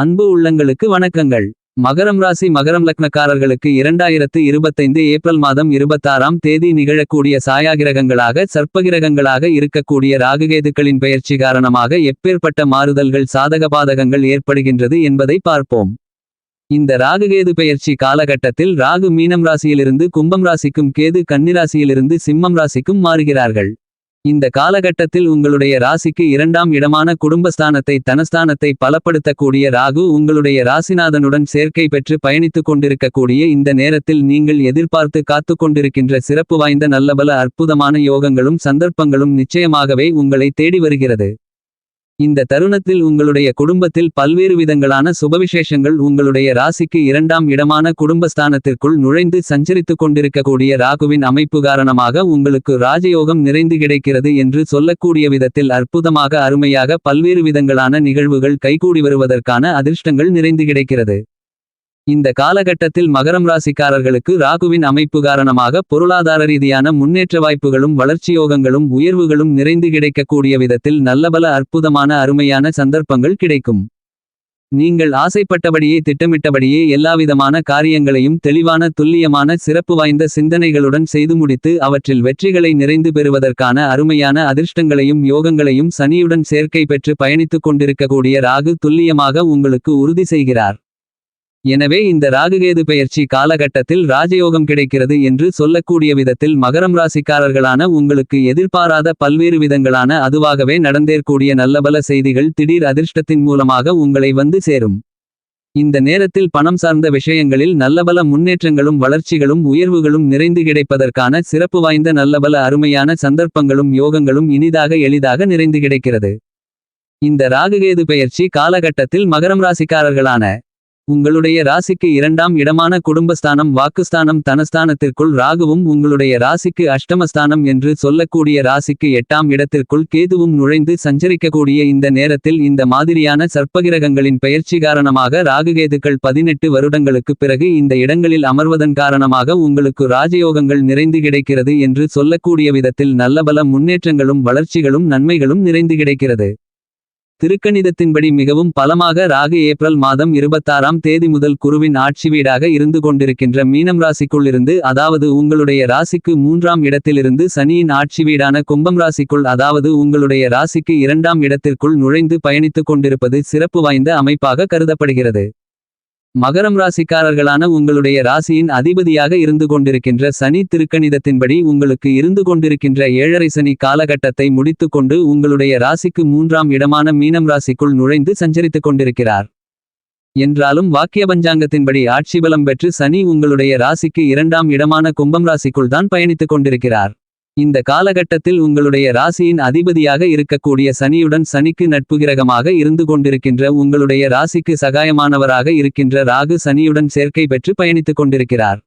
அன்பு உள்ளங்களுக்கு வணக்கங்கள். மகரம் ராசி மகரம் லக்னக்காரர்களுக்கு இரண்டாயிரத்து இருபத்தைந்து ஏப்ரல் மாதம் இருபத்தாறாம் தேதி நிகழக்கூடிய சாயாகிரகங்களாக சர்ப்பகிரகங்களாக இருக்கக்கூடிய ராகுகேதுக்களின் பயிற்சி காரணமாக எப்பேற்பட்ட மாறுதல்கள் சாதக பாதகங்கள் ஏற்படுகின்றது என்பதை பார்ப்போம். இந்த ராகுகேது பெயர்ச்சி காலகட்டத்தில் ராகு மீனம் ராசியிலிருந்து கும்பம் ராசிக்கும் கேது கன்னிராசியிலிருந்து சிம்மம் ராசிக்கும் மாறுகிறார்கள். இந்த காலகட்டத்தில் உங்களுடைய ராசிக்கு இரண்டாம் இடமான குடும்பஸ்தானத்தை தனஸ்தானத்தை பலப்படுத்தக்கூடிய ராகு உங்களுடைய ராசிநாதனுடன் சேர்க்கை பெற்று பயணித்துக் கொண்டிருக்கக்கூடிய இந்த நேரத்தில் நீங்கள் எதிர்பார்த்து காத்து கொண்டிருக்கின்ற சிறப்பு வாய்ந்த நல்லபல அற்புதமான யோகங்களும் சந்தர்ப்பங்களும் நிச்சயமாகவே உங்களை தேடி வருகிறது. இந்த தருணத்தில் உங்களுடைய குடும்பத்தில் பல்வேறு விதங்களான சுபவிசேஷங்கள் உங்களுடைய ராசிக்கு இரண்டாம் இடமான குடும்பஸ்தானத்திற்குள் நுழைந்து சஞ்சரித்துக் கொண்டிருக்கக்கூடிய ராகுவின் அமைப்பு காரணமாக உங்களுக்கு ராஜயோகம் நிறைந்து கிடைக்கிறது என்று சொல்லக்கூடிய விதத்தில் அற்புதமாக அருமையாக பல்வேறு விதங்களான நிகழ்வுகள் கைகூடி வருவதற்கான அதிர்ஷ்டங்கள் நிறைந்து கிடைக்கிறது. இந்த காலகட்டத்தில் மகரம் ராசிக்காரர்களுக்கு ராகுவின் அமைப்பு காரணமாக பொருளாதார ரீதியான முன்னேற்ற வாய்ப்புகளும் வளர்ச்சியோகங்களும் உயர்வுகளும் நிறைந்து கிடைக்கக்கூடிய விதத்தில் நல்லபல அற்புதமான அருமையான சந்தர்ப்பங்கள் கிடைக்கும். நீங்கள் ஆசைப்பட்டபடியே திட்டமிட்டபடியே எல்லாவிதமான காரியங்களையும் தெளிவான துல்லியமான சிறப்பு வாய்ந்த சிந்தனைகளுடன் செய்து முடித்து அவற்றில் வெற்றிகளை நிறைந்து பெறுவதற்கான அருமையான அதிர்ஷ்டங்களையும் யோகங்களையும் சனியுடன் சேர்க்கை பெற்று பயணித்துக் கொண்டிருக்கக்கூடிய ராகு துல்லியமாக உங்களுக்கு உறுதி செய்கிறார். எனவே இந்த ராகுகேது பெயர்ச்சி காலகட்டத்தில் ராஜயோகம் கிடைக்கிறது என்று சொல்லக்கூடிய விதத்தில் மகரம் ராசிக்காரர்களான உங்களுக்கு எதிர்பாராத பல்வேறு விதங்களான அதுவாகவே நடந்தேற்கூடிய நல்லபல செய்திகள் திடீர் அதிர்ஷ்டத்தின் மூலமாக உங்களை வந்து சேரும். இந்த நேரத்தில் பணம் சார்ந்த விஷயங்களில் நல்லபல முன்னேற்றங்களும் வளர்ச்சிகளும் உயர்வுகளும் நிறைந்து கிடைப்பதற்கான சிறப்பு வாய்ந்த நல்லபல அருமையான சந்தர்ப்பங்களும் யோகங்களும் இனிதாக எளிதாக நிறைந்து கிடைக்கிறது. இந்த ராகுகேது பெயர்ச்சி காலகட்டத்தில் மகரம் ராசிக்காரர்களான உங்களுடைய ராசிக்கு இரண்டாம் இடமான குடும்பஸ்தானம் வாக்குஸ்தானம் தனஸ்தானத்திற்குள் ராகுவும் உங்களுடைய ராசிக்கு அஷ்டமஸ்தானம் என்று சொல்லக்கூடிய ராசிக்கு எட்டாம் இடத்திற்குள் கேதுவும் நுழைந்து சஞ்சரிக்கக்கூடிய இந்த நேரத்தில் இந்த மாதிரியான சர்ப்பகிரகங்களின் பெயர்ச்சி காரணமாக ராகுகேதுக்கள் பதினெட்டு வருடங்களுக்குப் பிறகு இந்த இடங்களில் அமர்வதன் காரணமாக உங்களுக்கு ராஜயோகங்கள் நிறைந்து கிடைக்கிறது என்று சொல்லக்கூடிய விதத்தில் நல்லபல முன்னேற்றங்களும் வளர்ச்சிகளும் நன்மைகளும் நிறைந்து கிடைக்கிறது. திருக்கணிதத்தின்படி மிகவும் பலமாக ராகு ஏப்ரல் மாதம் இருபத்தாறாம் தேதி முதல் குருவின் ஆட்சி வீடாக இருந்து கொண்டிருக்கின்ற மீனம் ராசிக்குள்ளிருந்து அதாவது உங்களுடைய ராசிக்கு மூன்றாம் இடத்திலிருந்து சனியின் ஆட்சி வீடான கும்பம் ராசிக்குள் அதாவது உங்களுடைய ராசிக்கு இரண்டாம் இடத்திற்குள் நுழைந்து பயணித்துக் கொண்டிருப்பது சிறப்பு வாய்ந்த அமைப்பாக கருதப்படுகிறது. மகரம் ராசிக்காரர்களான உங்களுடைய ராசியின் அதிபதியாக இருந்து கொண்டிருக்கின்ற சனி திருக்கணிதத்தின்படி உங்களுக்கு இருந்து கொண்டிருக்கின்ற ஏழரை சனி காலகட்டத்தை முடித்துக்கொண்டு உங்களுடைய ராசிக்கு மூன்றாம் இடமான மீனம் ராசிக்குள் நுழைந்து சஞ்சரித்துக் கொண்டிருக்கிறார். என்றாலும் வாக்கிய பஞ்சாங்கத்தின்படி ஆட்சி பலம் பெற்று சனி உங்களுடைய ராசிக்கு இரண்டாம் இடமான கும்பம் ராசிக்குள் தான் பயணித்துக் கொண்டிருக்கிறார். இந்த காலகட்டத்தில் உங்களுடைய ராசியின் அதிபதியாக இருக்கக்கூடிய சனியுடன் சனிக்கு நட்பு கிரகமாக இருந்து கொண்டிருக்கின்ற உங்களுடைய ராசிக்கு சகாயமானவராக இருக்கின்ற ராகு சனியுடன் சேர்க்கை பெற்று பயணித்துக் கொண்டிருக்கிறார்.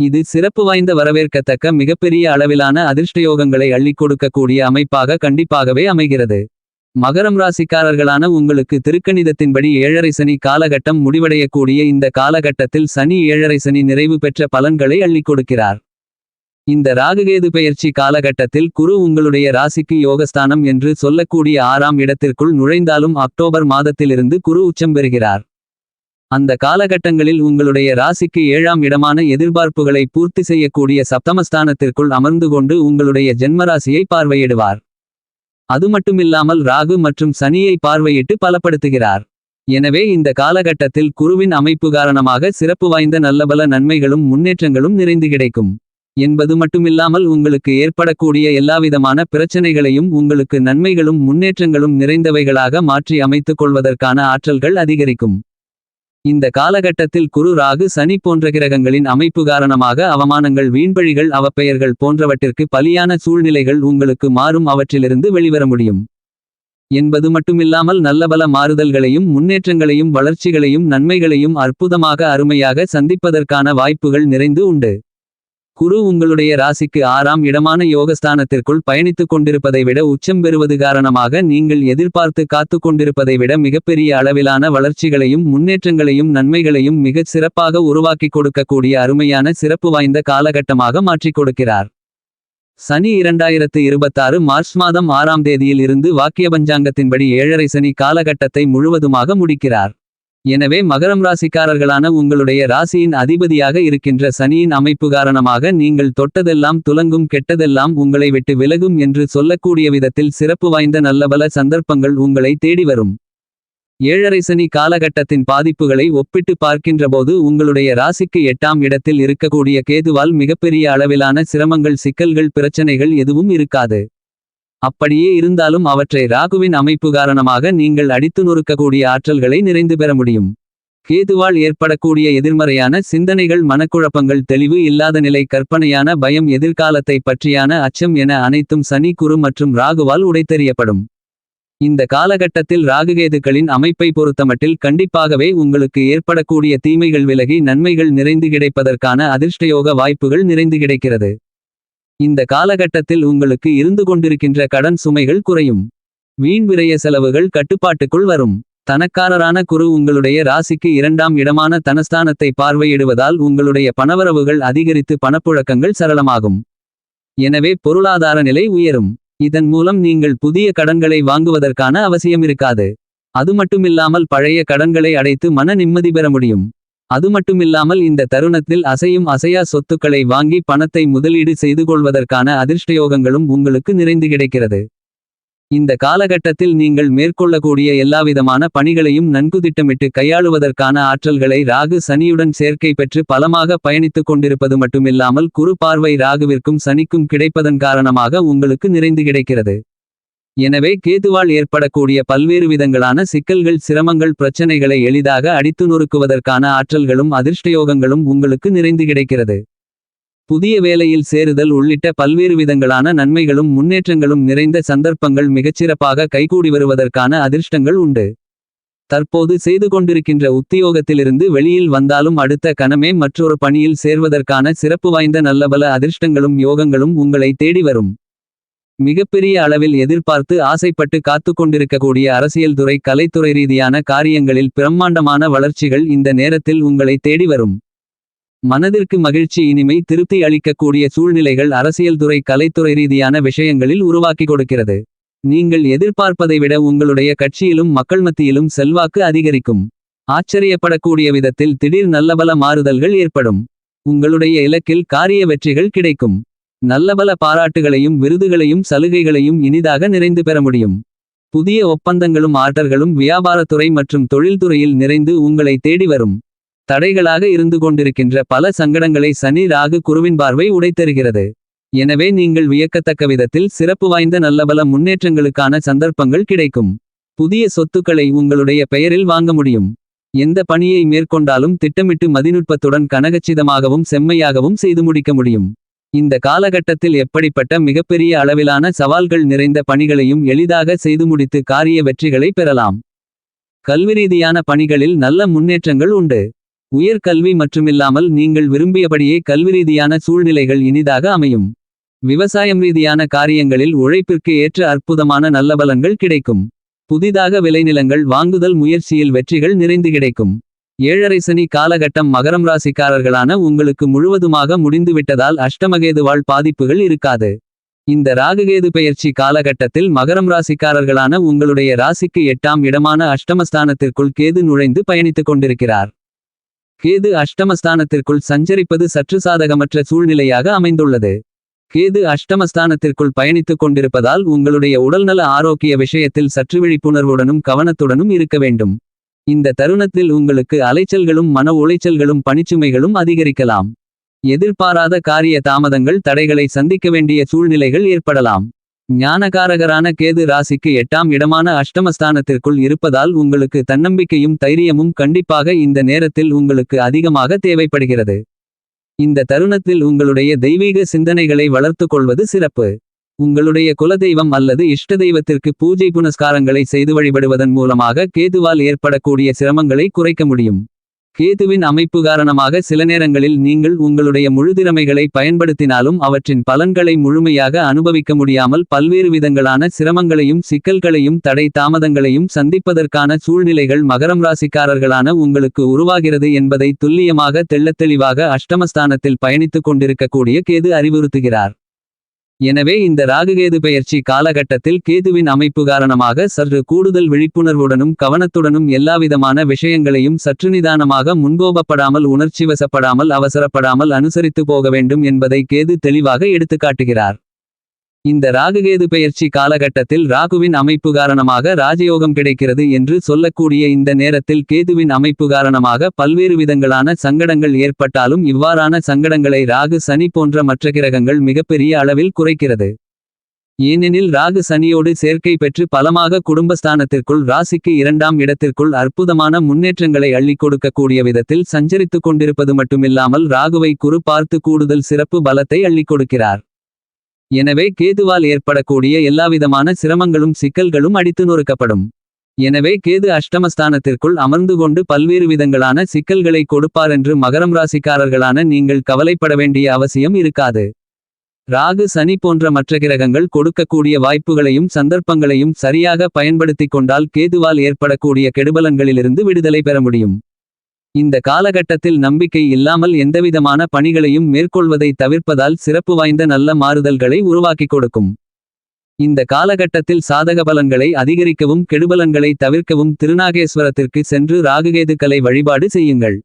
இது சிறப்பு வாய்ந்த வரவேற்கத்தக்க மிகப்பெரிய அளவிலான அதிர்ஷ்டயோகங்களை அள்ளி கொடுக்கக்கூடிய அமைப்பாக கண்டிப்பாகவே அமைகிறது. மகரம் ராசிக்காரர்களான உங்களுக்கு திருக்கணிதத்தின்படி ஏழரை சனி காலகட்டம் முடிவடையக்கூடிய இந்த காலகட்டத்தில் சனி ஏழரை சனி நிறைவு பெற்ற பலன்களை அள்ளிக் கொடுக்கிறார். இந்த ராகுகேது பெயர்ச்சி காலகட்டத்தில் குரு உங்களுடைய ராசிக்கு யோகஸ்தானம் என்று சொல்லக்கூடிய ஆறாம் இடத்திற்குள் நுழைந்தாலும் அக்டோபர் மாதத்திலிருந்து குரு உச்சம் பெறுகிறார். அந்த காலகட்டங்களில் உங்களுடைய ராசிக்கு ஏழாம் இடமான எதிர்பார்ப்புகளை பூர்த்தி செய்யக்கூடிய சப்தமஸ்தானத்திற்குள் அமர்ந்து கொண்டு உங்களுடைய ஜென்மராசியை பார்வையிடுவார். அது மட்டுமில்லாமல் ராகு மற்றும் சனியை பார்வையிட்டு பலப்படுத்துகிறார். எனவே இந்த காலகட்டத்தில் குருவின் அமைப்பு காரணமாக சிறப்பு வாய்ந்த நல்லபல நன்மைகளும் முன்னேற்றங்களும் நிறைந்து கிடைக்கும். என்பது மட்டுமில்லாமல் உங்களுக்கு ஏற்படக்கூடிய எல்லாவிதமான பிரச்சனைகளையும் உங்களுக்கு நன்மைகளும் முன்னேற்றங்களும் நிறைந்தவைகளாக மாற்றி அமைத்துக் கொள்வதற்கான ஆற்றல்கள் அதிகரிக்கும். இந்த காலகட்டத்தில் குரு ராகு சனி போன்ற கிரகங்களின் அமைப்பு காரணமாக அவமானங்கள் வீண்பழிகள் அவப்பெயர்கள் போன்றவற்றிற்கு பலியான சூழ்நிலைகள் உங்களுக்கு மாறும் அவற்றிலிருந்து வெளிவர முடியும். என்பது மட்டுமில்லாமல் நல்லபல மாறுதல்களையும் முன்னேற்றங்களையும் வளர்ச்சிகளையும் நன்மைகளையும் அற்புதமாக அருமையாக சந்திப்பதற்கான வாய்ப்புகள் நிறைந்து உண்டு. குரு உங்களுடைய ராசிக்கு ஆறாம் இடமான யோகஸ்தானத்திற்குள் பயணித்துக் கொண்டிருப்பதை விட உச்சம் பெறுவது காரணமாக நீங்கள் எதிர்பார்த்து காத்துக் கொண்டிருப்பதை விட மிகப்பெரிய அளவிலான வளர்ச்சிகளையும் முன்னேற்றங்களையும் நன்மைகளையும் மிகச் சிறப்பாக உருவாக்கிக் கொடுக்கக்கூடிய அருமையான சிறப்பு வாய்ந்த காலகட்டமாக மாற்றிக் கொடுக்கிறார். சனி இரண்டாயிரத்து இருபத்தாறு மார்ச் மாதம் ஆறாம் தேதியில் இருந்து வாக்கிய பஞ்சாங்கத்தின்படி ஏழரை சனி காலகட்டத்தை முழுவதுமாக முடிக்கிறார். எனவே மகரம் ராசிக்காரர்களான உங்களுடைய ராசியின் அதிபதியாக இருக்கின்ற சனியின் அமைப்பு காரணமாக நீங்கள் தொட்டதெல்லாம் துலங்கும் கெட்டதெல்லாம் உங்களை விட்டு விலகும் என்று சொல்லக்கூடிய விதத்தில் சிறப்பு வாய்ந்த நல்லபல சந்தர்ப்பங்கள் உங்களை தேடி வரும். ஏழரை சனி காலகட்டத்தின் பாதிப்புகளை ஒப்பிட்டு பார்க்கின்றபோது உங்களுடைய ராசிக்கு எட்டாம் இடத்தில் இருக்கக்கூடிய கேதுவால் மிகப்பெரிய அளவிலான சிரமங்கள் சிக்கல்கள் பிரச்சனைகள் எதுவும் இருக்காது. அப்படியே இருந்தாலும் அவற்றை ராகுவின் அமைப்பு காரணமாக நீங்கள் அடித்து நொறுக்கக்கூடிய ஆற்றல்களை நிறைந்து பெற முடியும். கேதுவால் ஏற்படக்கூடிய எதிர்மறையான சிந்தனைகள் மனக்குழப்பங்கள் தெளிவு இல்லாத நிலை கற்பனையான பயம் எதிர்காலத்தை பற்றியான அச்சம் என அனைத்தும் சனி குரு மற்றும் ராகுவால் உடைத்தெறியப்படும். இந்த காலகட்டத்தில் ராகுகேதுக்களின் அமைப்பை பொறுத்தமட்டில் கண்டிப்பாகவே உங்களுக்கு ஏற்படக்கூடிய தீமைகள் விலகி நன்மைகள் நிறைந்து கிடைப்பதற்கான அதிர்ஷ்டயோக வாய்ப்புகள் நிறைந்து கிடைக்கிறது. இந்த காலகட்டத்தில் உங்களுக்கு இருந்து கொண்டிருக்கின்ற கடன் சுமைகள் குறையும். வீண் விரய செலவுகள் கட்டுப்பாட்டுக்குள் வரும். தனக்காரரான குரு உங்களுடைய ராசிக்கு இரண்டாம் இடமான தனஸ்தானத்தை பார்வையிடுவதால் உங்களுடைய பணவரவுகள் அதிகரித்து பணப்புழக்கங்கள் சரளமாகும். எனவே பொருளாதார நிலை உயரும். இதன் மூலம் நீங்கள் புதிய கடன்களை வாங்குவதற்கான அவசியம் இருக்காது. அது மட்டுமில்லாமல் பழைய கடன்களை அடைத்து மன நிம்மதி பெற முடியும். அது மட்டுமில்லாமல் இந்த தருணத்தில் அசையும் அசையா சொத்துக்களை வாங்கி பணத்தை முதலீடு செய்து கொள்வதற்கான அதிர்ஷ்டயோகங்களும் உங்களுக்கு நிறைந்து கிடைக்கிறது. இந்த காலகட்டத்தில் நீங்கள் மேற்கொள்ளக்கூடிய எல்லாவிதமான பணிகளையும் நன்கு திட்டமிட்டு கையாளுவதற்கான ஆற்றல்களை ராகு சனியுடன் சேர்க்கை பெற்று பலமாக பயணித்துக் கொண்டிருப்பது மட்டுமில்லாமல் குறு பார்வை ராகுவிற்கும் சனிக்கும் கிடைப்பதன் காரணமாக உங்களுக்கு நிறைந்து கிடைக்கிறது. எனவே கேதுவால் ஏற்படக்கூடிய பல்வேறு விதங்களான சிக்கல்கள் சிரமங்கள் பிரச்சனைகளை எளிதாக அடித்து நொறுக்குவதற்கான ஆற்றல்களும் அதிர்ஷ்டயோகங்களும் உங்களுக்கு நிறைந்து கிடைக்கிறது. புதிய வேலையில் சேருதல் உள்ளிட்ட பல்வேறு விதங்களான நன்மைகளும் முன்னேற்றங்களும் நிறைந்த சந்தர்ப்பங்கள் மிகச்சிறப்பாக கைகூடி வருவதற்கான அதிர்ஷ்டங்கள் உண்டு. தற்போது செய்து கொண்டிருக்கின்ற உத்தியோகத்திலிருந்து வெளியில் வந்தாலும் அடுத்த கணமே மற்றொரு பணியில் சேர்வதற்கான சிறப்பு வாய்ந்த நல்லபல அதிர்ஷ்டங்களும் யோகங்களும் உங்களை தேடி வரும். மிகப்பெரிய அளவில் எதிர்பார்த்து ஆசைப்பட்டு காத்து கொண்டிருக்கக்கூடிய அரசியல் துறை கலைத்துறை ரீதியான காரியங்களில் பிரம்மாண்டமான வளர்ச்சிகள் இந்த நேரத்தில் உங்களை தேடி வரும். மனதிற்கு மகிழ்ச்சி இனிமை திருப்தி அளிக்கக்கூடிய சூழ்நிலைகள் அரசியல் துறை கலைத்துறை ரீதியான விஷயங்களில் உருவாக்கி கொடுக்கிறது. நீங்கள் எதிர்பார்ப்பதை விட உங்களுடைய கட்சியிலும் மக்கள் மத்தியிலும் செல்வாக்கு அதிகரிக்கும். ஆச்சரியப்படக்கூடிய விதத்தில் திடீர் நல்லபல மாறுதல்கள் ஏற்படும். உங்களுடைய இலக்கில் காரிய வெற்றிகள் கிடைக்கும். நல்லபல பாராட்டுகளையும் விருதுகளையும் சலுகைகளையும் இனிதாக நிறைந்து பெற முடியும். புதிய ஒப்பந்தங்களும் ஆர்டர்களும் வியாபாரத்துறை மற்றும் தொழில்துறையில் நிறைந்து உங்களை தேடி வரும். தடைகளாக இருந்து கொண்டிருக்கின்ற பல சங்கடங்களை சனி ராகு குருவின் பார்வை உடைத்தருகிறது. எனவே நீங்கள் வியக்கத்தக்க விதத்தில் சிறப்பு வாய்ந்த நல்லபல முன்னேற்றங்களுக்கான சந்தர்ப்பங்கள் கிடைக்கும். புதிய சொத்துக்களை உங்களுடைய பெயரில் வாங்க முடியும். எந்த பணியை மேற்கொண்டாலும் திட்டமிட்டு மதிநுட்பத்துடன் கனகச்சிதமாகவும் செம்மையாகவும் செய்து முடிக்க முடியும். இந்த காலகட்டத்தில் எப்படிப்பட்ட மிகப்பெரிய அளவிலான சவால்கள் நிறைந்த பணிகளையும் எளிதாக செய்து முடித்து காரிய வெற்றிகளை பெறலாம். கல்வி ரீதியான பணிகளில் நல்ல முன்னேற்றங்கள் உண்டு. உயர் கல்வி மட்டுமில்லாமல் நீங்கள் விரும்பியபடியே கல்வி ரீதியான சூழ்நிலைகள் இனிதாக அமையும். விவசாயம் ரீதியான காரியங்களில் உழைப்பிற்கு ஏற்ற அற்புதமான நல்ல பலன்கள் கிடைக்கும். புதிதாக விளைநிலங்கள் வாங்குதல் முயற்சியில் வெற்றிகள் நிறைந்து கிடைக்கும். ஏழரை சனி காலகட்டம் மகரம் ராசிக்காரர்களான உங்களுக்கு முழுவதுமாக முடிந்துவிட்டதால் அஷ்டமகேதுவாள் பாதிப்புகள் இருக்காது. இந்த ராககேது பெயர்ச்சி காலகட்டத்தில் மகரம் ராசிக்காரர்களான உங்களுடைய ராசிக்கு எட்டாம் இடமான அஷ்டமஸ்தானத்திற்குள் கேது நுழைந்து பயணித்துக் கொண்டிருக்கிறார். கேது அஷ்டமஸ்தானத்திற்குள் சஞ்சரிப்பது சற்று சாதகமற்ற சூழ்நிலையாக அமைந்துள்ளது. கேது அஷ்டமஸ்தானத்திற்குள் பயணித்துக் கொண்டிருப்பதால் உங்களுடைய உடல்நல ஆரோக்கிய விஷயத்தில் சற்று விழிப்புணர்வுடனும் கவனத்துடனும் இருக்க வேண்டும். இந்த தருணத்தில் உங்களுக்கு அலைச்சல்களும் மன உளைச்சல்களும் பணிச்சுமைகளும் அதிகரிக்கலாம். எதிர்பாராத காரிய தாமதங்கள் தடைகளை சந்திக்க வேண்டிய சூழ்நிலைகள் ஏற்படலாம். ஞானகாரகரான கேது ராசிக்கு எட்டாம் இடமான அஷ்டமஸ்தானத்திற்குள் இருப்பதால் உங்களுக்கு தன்னம்பிக்கையும் தைரியமும் கண்டிப்பாக இந்த நேரத்தில் உங்களுக்கு அதிகமாக தேவைப்படுகிறது. இந்த தருணத்தில் உங்களுடைய தெய்வீக சிந்தனைகளை வளர்த்துக் கொள்வது சிறப்பு. உங்களுடைய குலதெய்வம் அல்லது இஷ்ட தெய்வத்திற்கு பூஜை புனஸ்காரங்களை செய்து வழிபடுவதன் மூலமாக கேதுவால் ஏற்படக்கூடிய சிரமங்களை குறைக்க முடியும். கேதுவின் அமைப்பு காரணமாக சில நேரங்களில் நீங்கள் உங்களுடைய முழுதிறமைகளை பயன்படுத்தினாலும் அவற்றின் பலன்களை முழுமையாக அனுபவிக்க முடியாமல் பல்வேறு விதங்களான சிரமங்களையும் சிக்கல்களையும் தடை தாமதங்களையும் சந்திப்பதற்கான சூழ்நிலைகள் மகரம் ராசிக்காரர்களான உங்களுக்கு உருவாகிறது என்பதை துல்லியமாக தெள்ளத்தெளிவாக அஷ்டமஸ்தானத்தில் பயணித்துக் கொண்டிருக்கக்கூடிய கேது அறிவுறுத்துகிறார். எனவே இந்த ராகுகேது பெயர்ச்சி காலகட்டத்தில் கேதுவின் அமைப்பு காரணமாக சற்று கூடுதல் விழிப்புணர்வுடனும் கவனத்துடனும் எல்லாவிதமான விஷயங்களையும் சற்று நிதானமாக முன்கோபப்படாமல் உணர்ச்சிவசப்படாமல் அவசரப்படாமல் அனுசரித்து போக வேண்டும் என்பதை கேது தெளிவாக எடுத்துக்காட்டுகிறார். இந்த ராகுகேது பெயர்ச்சி காலகட்டத்தில் ராகுவின் அமைப்பு காரணமாக ராஜயோகம் கிடைக்கிறது என்று சொல்லக்கூடிய இந்த நேரத்தில் கேதுவின் அமைப்பு காரணமாக பல்வேறு விதங்களான சங்கடங்கள் ஏற்பட்டாலும் இவ்வாறான சங்கடங்களை ராகு சனி போன்ற மற்ற கிரகங்கள் மிகப்பெரிய அளவில் குறைக்கிறது. ஏனெனில் ராகு சனியோடு சேர்க்கை பெற்று பலமாக குடும்பஸ்தானத்திற்குள் ராசிக்கு இரண்டாம் இடத்திற்குள் அற்புதமான முன்னேற்றங்களை அள்ளி கொடுக்கக்கூடிய விதத்தில் சஞ்சரித்துக் கொண்டிருப்பது மட்டுமில்லாமல் ராகுவை குறு பார்த்து கூடுதல் சிறப்பு பலத்தை அள்ளிக் கொடுக்கிறார். எனவே கேதுவால் ஏற்படக்கூடிய எல்லாவிதமான சிரமங்களும் சிக்கல்களும் அடித்து நொறுக்கப்படும். எனவே கேது அஷ்டமஸ்தானத்திற்குள் அமர்ந்து கொண்டு பல்வேறு விதங்களான சிக்கல்களை கொடுப்பாரென்று மகரம் ராசிக்காரர்களான நீங்கள் கவலைப்பட வேண்டிய அவசியம் இருக்காது. ராகு சனி போன்ற மற்ற கிரகங்கள் கொடுக்கக்கூடிய வாய்ப்புகளையும் சந்தர்ப்பங்களையும் சரியாக பயன்படுத்திக் கொண்டால் கேதுவால் ஏற்படக்கூடிய கெடுபலன்களிலிருந்து விடுதலை பெற முடியும். இந்த காலகட்டத்தில் நம்பிக்கை இல்லாமல் எந்தவிதமான பணிகளையும் மேற்கொள்வதை தவிர்ப்பதால் சிறப்பு வாய்ந்த நல்ல மாறுதல்களை உருவாக்கிக் கொடுக்கும். இந்த காலகட்டத்தில் சாதக பலன்களை அதிகரிக்கவும் கெடுபலன்களை தவிர்க்கவும் திருநாகேஸ்வரத்திற்கு சென்று ராகுகேதுக்களை வழிபாடு செய்யுங்கள்.